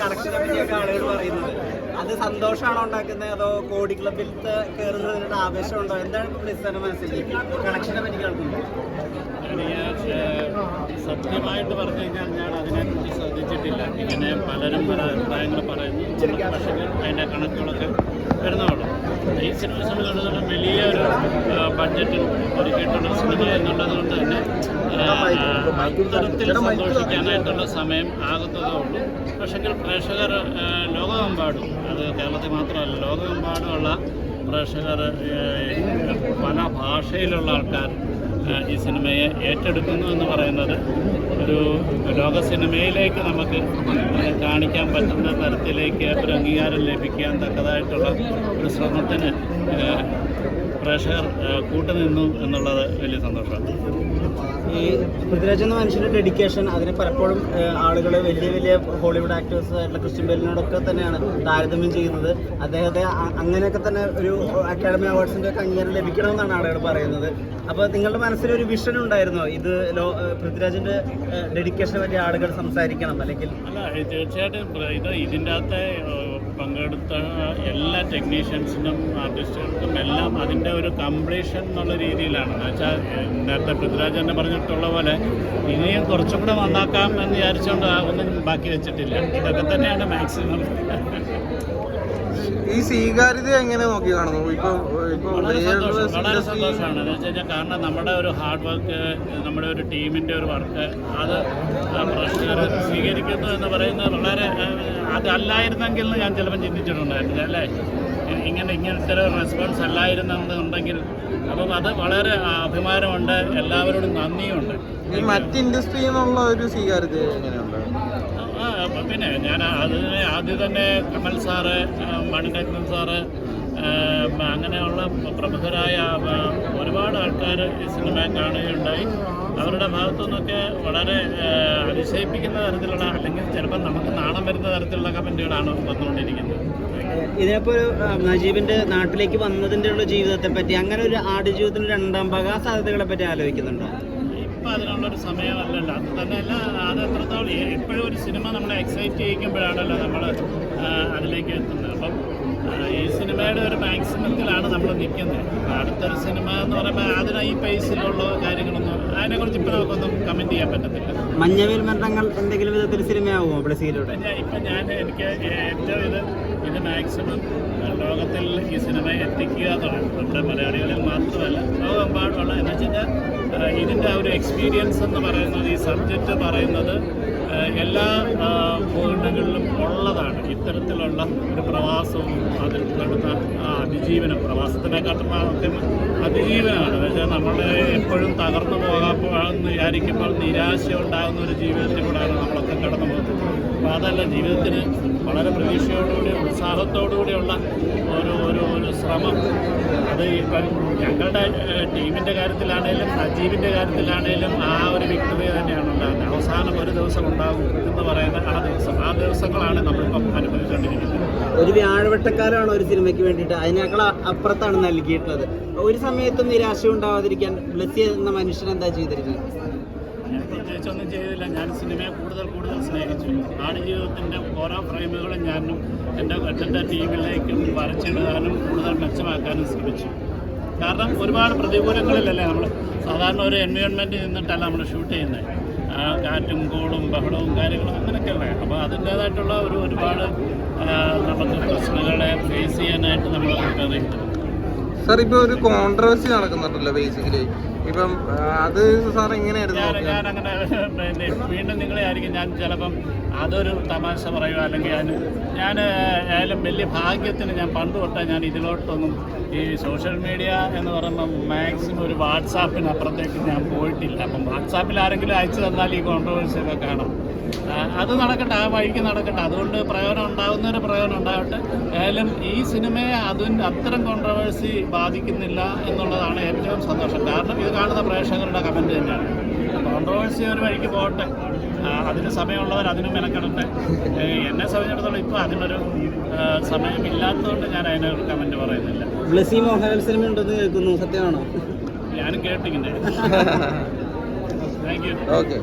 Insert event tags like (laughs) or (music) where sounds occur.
പറയുന്നത്. അത് സന്തോഷമാണോ ഉണ്ടാക്കുന്നത് അതോ കോടി ക്ലബിൽ കയറുന്നതിനുള്ള ആവേശമുണ്ടോ? എന്താണ് ഇപ്പോൾ ബ്ലിസ്സാന്റെ മനസ്സിൽ കണക്ഷനെ പറ്റി കേൾക്കുന്നത്? സത്യമായിട്ട് പറഞ്ഞു കഴിഞ്ഞാൽ ഞാൻ അതിനെക്കുറിച്ച് ശ്രദ്ധിച്ചിട്ടില്ല. ഇങ്ങനെ പലരും പല അഭിപ്രായങ്ങൾ പറയുന്നു. പക്ഷേ അതിന്റെ കണക്കുകളൊക്കെ വരുന്നതുള്ളൂ ഈ സിനിമ സംബന്ധിച്ചിടത്തോളം വലിയൊരു ബഡ്ജറ്റിൽ ഒരുക്കിയിട്ടുള്ള സിനിമ എന്നുള്ളത് കൊണ്ട് തന്നെ അത്തരത്തിൽ സന്തോഷിക്കാനായിട്ടുള്ള സമയം ആകത്തതേ ഉള്ളൂ. പക്ഷെങ്കിൽ പ്രേക്ഷകർ ലോകമെമ്പാടും അത് കേരളത്തിൽ മാത്രമല്ല ലോകമെമ്പാടുമുള്ള പ്രേക്ഷകർ പല ഭാഷയിലുള്ള ആൾക്കാർ ഈ സിനിമയെ ഏറ്റെടുക്കുന്നു എന്ന് പറയുന്നത് ഒരു ലോക സിനിമയിലേക്ക് നമുക്ക് കാണിക്കാൻ പറ്റുന്ന തരത്തിലേക്ക് ഒരു അംഗീകാരം ലഭിക്കാൻ തക്കതായിട്ടുള്ള ഒരു ശ്രമത്തിന് പ്രേക്ഷകർ കൂട്ടുനിന്നു എന്നുള്ളത് വലിയ സന്തോഷമാണ്. ഈ പൃഥ്വിരാജ് എന്ന മനുഷ്യന്റെ ഡെഡിക്കേഷൻ അതിന് പലപ്പോഴും ആളുകൾ വലിയ വലിയ ഹോളിവുഡ് ആക്ടേഴ്സ് ആയിട്ടുള്ള ക്രിസ്ത്യൻ ബെല്ലിനോടൊക്കെ തന്നെയാണ് താരതമ്യം ചെയ്യുന്നത്. അദ്ദേഹത്തെ അങ്ങനെയൊക്കെ തന്നെ ഒരു അക്കാഡമി അവാർഡ്സിന്റെ ഒക്കെ അംഗീകാരം ലഭിക്കണമെന്നാണ് ആളുകൾ പറയുന്നത്. അപ്പോൾ നിങ്ങളുടെ മനസ്സിൽ ഒരു വിഷൻ ഉണ്ടായിരുന്നോ? ഇത് ലോ പൃഥ്വിരാജിന്റെ ഡെഡിക്കേഷനെ പറ്റി ആളുകൾ സംസാരിക്കണം അല്ലെങ്കിൽ അല്ല തീർച്ചയായിട്ടും ഇത് ഇതിന്റെ അകത്തെ പങ്കെടുത്ത എല്ലാ ടെക്നീഷ്യൻസിനും ആർട്ടിസ്റ്റുകൾക്കും എല്ലാം അതിന്റെ ഒരു കംപ്ലീഷൻ എന്നുള്ള രീതിയിലാണ്. എന്ന് വെച്ചാൽ നേരത്തെ പൃഥ്വിരാജ് തന്നെ പറഞ്ഞിട്ടുള്ള പോലെ ഇനിയും കുറച്ചും കൂടെ നന്നാക്കാം എന്ന് വിചാരിച്ചുകൊണ്ട് ഒന്നും ബാക്കി വെച്ചിട്ടില്ല. ഇതൊക്കെ തന്നെയാണ് മാക്സിമം (laughs) ഈ സ്വീകാര്യത എങ്ങനെ നോക്കി കാണുന്നു? ഇപ്പൊ വളരെ സന്തോഷമാണ്. എന്ന് വെച്ച് കഴിഞ്ഞാൽ കാരണം നമ്മുടെ ഒരു ഹാർഡ് വർക്ക് നമ്മുടെ ഒരു ടീമിന്റെ ഒരു വർക്ക് അത് പ്രേക്ഷകർ സ്വീകരിക്കുന്നു എന്ന് പറയുന്നത് വളരെ അതല്ലായിരുന്നെങ്കിൽ ഞാൻ ചിലപ്പോൾ ചിന്തിച്ചിട്ടുണ്ടായിരുന്നു അല്ലേ? ഇങ്ങനെ ഇങ്ങനത്തെ ഒരു റെസ്പോൺസ് അല്ലായിരുന്നെന്നുണ്ടെങ്കിൽ അപ്പം അത് വളരെ അഭിമാനമുണ്ട് എല്ലാവരോടും നന്ദിയുണ്ട്. ഈ മറ്റ് ഇൻഡസ്ട്രിയിൽ നിന്നുള്ള ഒരു സ്വീകാര്യത എങ്ങനെയുണ്ട്? പിന്നെ ഞാൻ അതിനെ ആദ്യം തന്നെ കമൽ സാറ് മണിരത്നം സാറ് അങ്ങനെയുള്ള പ്രമുഖരായ ഒരുപാട് ആൾക്കാർ ഈ സിനിമ കാണുകയുണ്ടായി. അവരുടെ ഭാഗത്തു നിന്നൊക്കെ വളരെ അതിശയിപ്പിക്കുന്ന തരത്തിലുള്ള അല്ലെങ്കിൽ ചിലപ്പോൾ നമുക്ക് നാണം വരുന്ന തരത്തിലുള്ള കമന്റുകളാണ് വന്നുകൊണ്ടിരിക്കുന്നത്. ഒരു, നജീബിന്റെ നാട്ടിലേക്ക് വന്നതിന്റെ ഉള്ള ജീവിതത്തെ പറ്റി അങ്ങനെ ഒരു ആടുജീവിതത്തിന്റെ രണ്ടാം ഭാഗം ആ സാധ്യതകളെ പറ്റി ആലോചിക്കുന്നുണ്ടോ? ഇപ്പം അതിനുള്ളൊരു സമയമല്ലല്ലോ. അത് തന്നെയല്ല അത് എത്രത്തോളം എപ്പോഴും ഒരു സിനിമ നമ്മളെ എക്സൈറ്റ് ചെയ്യിക്കുമ്പോഴാണല്ലോ നമ്മൾ അതിലേക്ക് എത്തുന്നത്. അപ്പം ഈ സിനിമയുടെ ഒരു മാക്സിമത്തിലാണ് നമ്മൾ നിൽക്കുന്നത്. അടുത്തൊരു സിനിമ എന്ന് പറയുമ്പോൾ അതിന് ഈ പേസിലുള്ള കാര്യങ്ങളൊന്നും അതിനെക്കുറിച്ച് ഇപ്പോൾ നമുക്കൊന്നും കമന്റ് ചെയ്യാൻ പറ്റത്തില്ല. മഞ്ഞവിൽ മരണങ്ങൾ എന്തെങ്കിലും വിധത്തിൽ സിനിമയാവുമോ? ബ്ലസീലൂടെ ഇപ്പം ഞാൻ ഇപ്പം ഞാൻ എനിക്ക് ഏറ്റവും ഇത് ഇത് മാക്സിമം ലോകത്തിൽ ഈ സിനിമ എത്തിക്കുക എന്നുള്ളത് നമ്മുടെ മലയാളികളിൽ മാത്രമല്ല ലോകമെമ്പാടുമുള്ള എന്ന് വെച്ച് കഴിഞ്ഞാൽ ഇതിന്റെ ആ ഒരു എക്സ്പീരിയൻസ് എന്ന് പറയുന്നത് ഈ സബ്ജക്റ്റ് പറയുന്നത് എല്ലാ ഉള്ളതാണ് ഇത്തരത്തിലുള്ള ഒരു പ്രവാസവും അതിൽ നടന്ന അതിജീവനം പ്രവാസത്തിനെക്കാട്ടും ആദ്യം അതിജീവനമാണ് പക്ഷേ നമ്മൾ എപ്പോഴും തകർന്നു പോകാമെന്ന് വിചാരിക്കുമ്പോൾ നിരാശ ഉണ്ടാകുന്ന ഒരു ജീവിതത്തിൽ കൂടെയാണ് നമ്മളൊക്കെ കടന്നു പോകുന്നത് അപ്പോൾ അതല്ല ജീവിതത്തിന് വളരെ പ്രതീക്ഷയോടുകൂടി ഉത്സാഹത്തോടുകൂടിയുള്ള ഒരു ഒരു ഒരു ശ്രമം. അത് ഇപ്പം ഞങ്ങളുടെ ടീമിന്റെ കാര്യത്തിലാണേലും സജീവിന്റെ കാര്യത്തിലാണേലും ആ ഒരു വ്യക്തത തന്നെയാണ് ഉണ്ടാകുന്നത് അവസാനം ഒരു ദിവസം ഉണ്ടാകും എന്ന് പറയുന്ന ആ ദിവസം. ആ ദിവസങ്ങളാണ് നമ്മളിപ്പം അനുഭവിച്ചുകൊണ്ടിരിക്കുന്നത് ഒരു വ്യാഴവട്ടക്കാലമാണ് ഒരു സിനിമയ്ക്ക് വേണ്ടിയിട്ട്. അതിനേക്കാൾ അപ്പുറത്താണ് നൽകിയിട്ടുള്ളത്. ഒരു സമയത്തും നിരാശ ഉണ്ടാവാതിരിക്കാൻ ബ്ലസ്സി എന്ന മനുഷ്യൻ എന്താ ചെയ്തിരിക്കുന്നത് ഞാൻ പ്രത്യേകിച്ചൊന്നും ചെയ്തില്ല. ഞാൻ സിനിമയെ കൂടുതൽ കൂടുതൽ സ്നേഹിച്ചു. ആടുജീവിതത്തിന്റെ ഓരോ ഫ്രെയിമുകളും ഞാനും എന്റെ എന്റെ ടീമിലേക്കും വരച്ചിടാനും കൂടുതൽ മെച്ചമാക്കാനും ശ്രമിച്ചു. കാരണം ഒരുപാട് പ്രതികൂലങ്ങളിലല്ലേ നമ്മൾ സാധാരണ ഒരു എൻവയോൺമെന്റിൽ നിന്നിട്ടല്ല നമ്മൾ ഷൂട്ട് ചെയ്യുന്നത്. കാറ്റും കോളും ബഹളവും കാര്യങ്ങളും അങ്ങനെയൊക്കെയല്ലേ അപ്പോൾ അതിന്റേതായിട്ടുള്ള ഒരു ഒരുപാട് നമുക്ക് പ്രശ്നങ്ങളെ ഫേസ് ചെയ്യാനായിട്ട് നമ്മൾ പ്രിപ്പയർ സാർ ഇപ്പോൾ ഒരു കോൺട്രവേഴ്സി നടക്കുന്നുണ്ടല്ലോ ബേസിക്കലി ഇപ്പം അത് സാർ എങ്ങനെയായിരുന്നു ഞാൻ അങ്ങനെ പിന്നെ വീണ്ടും നിങ്ങളെ ആയിരിക്കും. ഞാൻ ചിലപ്പം അതൊരു തമാശ പറയുക അല്ലെങ്കിൽ ഞാൻ ഞാൻ ഏതായാലും വലിയ ഭാഗ്യത്തിന് ഞാൻ പണ്ട് തൊട്ടേ ഞാൻ ഇതിലോട്ടൊന്നും ഈ സോഷ്യൽ മീഡിയ എന്ന് പറയുമ്പോൾ മാക്സിമം ഒരു വാട്സാപ്പിനപ്പുറത്തേക്ക് ഞാൻ പോയിട്ടില്ല. അപ്പം വാട്സാപ്പിൽ ആരെങ്കിലും അയച്ചു തന്നാൽ ഈ കോൺട്രവേഴ്സിയൊക്കെ കാണാം. അത് നടക്കട്ടെ ആ വഴിക്ക് നടക്കട്ടെ. അതുകൊണ്ട് പ്രയോജനം ഉണ്ടാകുന്നൊരു പ്രയോജനം ഉണ്ടാവട്ടെ. ഏതായാലും ഈ സിനിമയെ അതിന് അത്തരം കോൺട്രവേഴ്സി ബാധിക്കുന്നില്ല എന്നുള്ളതാണ് ഏറ്റവും സന്തോഷം. കാരണം ഇത് കാണുന്ന പ്രേക്ഷകരുടെ കമന്റ് തന്നെയാണ്. കോൺട്രവേഴ്സി ഒരു വഴിക്ക് പോകട്ടെ. അതിന് സമയമുള്ളവർ അതിനും മെനക്കെടട്ടെ. എന്നെ സംബന്ധിച്ചിടത്തോളം ഇപ്പോൾ അതിനൊരു സമയമില്ലാത്തതുകൊണ്ട് ഞാൻ അതിനൊരു കമന്റ് പറയുന്നില്ല. ബ്ലസി മോഹൻലാൽ സിനിമ ഉണ്ടെന്ന് കേൾക്കുന്നു. സത്യമാണോ? ഞാനും കേട്ടിങ്ങനെ താങ്ക് യു ഓക്കെ.